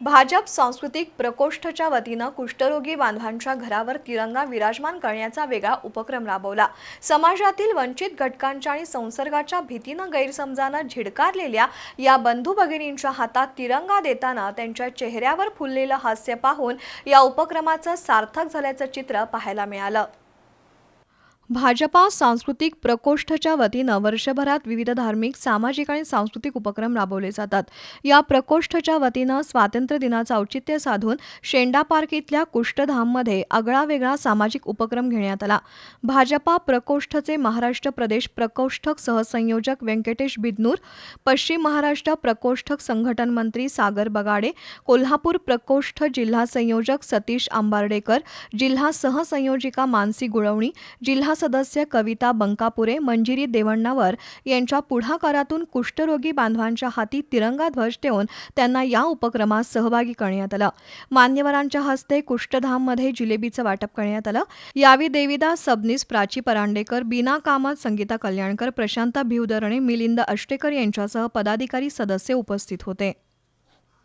भाजप सांस्कृतिक प्रकोष्ठच्या वतीनं कुष्ठरोगी बांधवांच्या घरावर तिरंगा विराजमान करण्याचा वेगळा उपक्रम राबवला. समाजातील वंचित घटकांच्या आणि संसर्गाच्या भीतीनं गैरसमजानं झिडकारलेल्या या बंधू भगिनींच्या हातात तिरंगा देताना त्यांच्या चेहऱ्यावर फुललेलं हास्य पाहून या उपक्रमाचं सार्थक झाल्याचं चित्र पाहायला मिळालं. भाजपा सांस्कृतिक प्रकोष्ठच्या वतीनं वर्षभरात विविध धार्मिक सामाजिक आणि सांस्कृतिक उपक्रम राबवले जातात. या प्रकोष्ठच्या वतीनं स्वातंत्र्य दिनाचं औचित्य साधून शेंडा पार्क इथल्या कुष्ठधाममध्ये आगळा वेगळा सामाजिक उपक्रम घेण्यात आला. भाजपा प्रकोष्ठचे महाराष्ट्र प्रदेश प्रकोष्ठक सहसंयोजक व्यंकटेश बिदनूर पश्चिम महाराष्ट्र प्रकोष्ठक संघटन मंत्री सागर बगाडे कोल्हापूर प्रकोष्ठ जिल्हा संयोजक सतीश आंबार्डेकर जिल्हा सहसंयोजिका मानसी गुळवणी जिल्हा सदस्य कविता बंकापुरे मंजिरी देवण्णावर यांच्या पुढाकारातून कुष्ठरोगी बांधवांच्या हाती तिरंगा ध्वज ठेवून त्यांना या उपक्रमात सहभागी करण्यात आलं. मान्यवरांच्या हस्ते कुष्ठधाममध्ये जिलेबीचं वाटप करण्यात आलं. यावेळी देविदास सबनीस प्राची परांडेकर बीना कामत संगीता कल्याणकर प्रशांता भिवदरणे मिलिंद अष्टेकर यांच्यासह पदाधिकारी सदस्य उपस्थित होते.